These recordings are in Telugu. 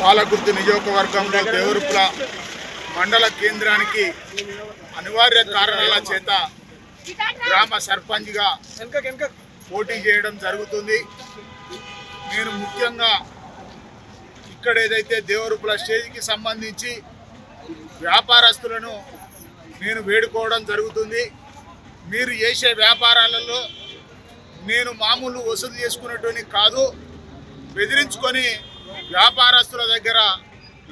పాలకుర్తి నియోజకవర్గంలో దేవరుపుల మండల కేంద్రానికి అనివార్య కారణాల చేత గ్రామ సర్పంచ్గా పోటీ చేయడం జరుగుతుంది. నేను ముఖ్యంగా ఇక్కడ ఏదైతే దేవరుపుల స్టేజ్కి సంబంధించి వ్యాపారస్తులను నేను వేడుకోవడం జరుగుతుంది. మీరు చేసే వ్యాపారాలలో నేను మామూలు వసూలు చేసుకునేటువంటి కాదు. బెదిరించుకొని వ్యాపారస్తుల దగ్గర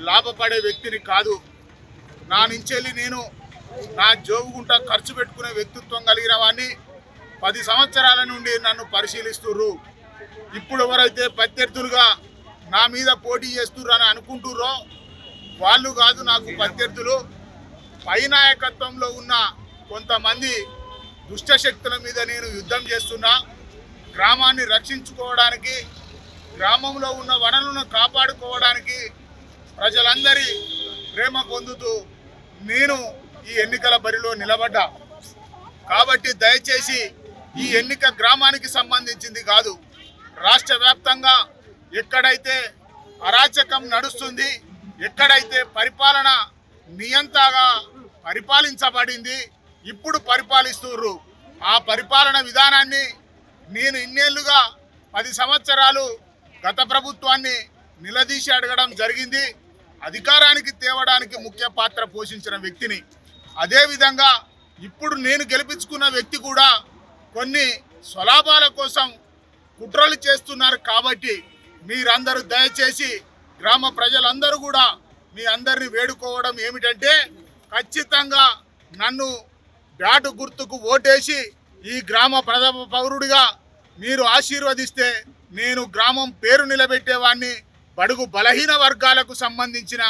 లాభపడే వ్యక్తిని కాదు. నా నుంచెల్లి నేను నా జోగుగుంట ఖర్చు పెట్టుకునే వ్యక్తిత్వం కలిగిన వాడిని పది సంవత్సరాల నుండి నన్ను పరిశీలిస్తుర్రు. ఇప్పుడు ఎవరైతే ప్రత్యర్థులుగా నా మీద పోటీ చేస్తుర్రు అని అనుకుంటుర్రో వాళ్ళు కాదు నాకు ప్రత్యర్థులు. పై నాయకత్వంలో ఉన్న కొంతమంది దుష్ట శక్తుల మీద నేను యుద్ధం చేస్తున్నా. గ్రామాన్ని రక్షించుకోవడానికి గ్రామంలో ఉన్న వనరులను కాపాడుకోవడానికి ప్రజలందరి ప్రేమ పొందుతూ నేను ఈ ఎన్నికల బరిలో నిలబడ్డా. కాబట్టి దయచేసి ఈ ఎన్నిక గ్రామానికి సంబంధించింది కాదు రాష్ట్ర వ్యాప్తంగా ఎక్కడైతే అరాచకం నడుస్తుంది ఎక్కడైతే పరిపాలన నియంతగా పరిపాలించబడింది ఇప్పుడు పరిపాలిస్తుర్రు. ఆ పరిపాలన విధానాన్ని నేను ఇన్నేళ్ళుగా పది సంవత్సరాలు గత ప్రభుత్వాన్ని నిలదీసి అడగడం జరిగింది. అధికారానికి తేవడానికి ముఖ్య పాత్ర పోషించిన వ్యక్తిని. అదేవిధంగా ఇప్పుడు నేను గెలిపించుకున్న వ్యక్తి కూడా కొన్ని స్వలాభాల కోసం కుట్రలు చేస్తున్నారు కాబట్టి మీరందరూ దయచేసి గ్రామ ప్రజలందరూ కూడా మీ అందరిని వేడుకోవడం ఏమిటంటే ఖచ్చితంగా నన్ను బ్యాటు గుర్తుకు ఓటేసి ఈ గ్రామ ప్రథమ పౌరుడిగా మీరు ఆశీర్వదిస్తే నేను గ్రామం పేరు నిలబెట్టేవాడిని బడుగు బలహీన వర్గాలకు సంబంధించిన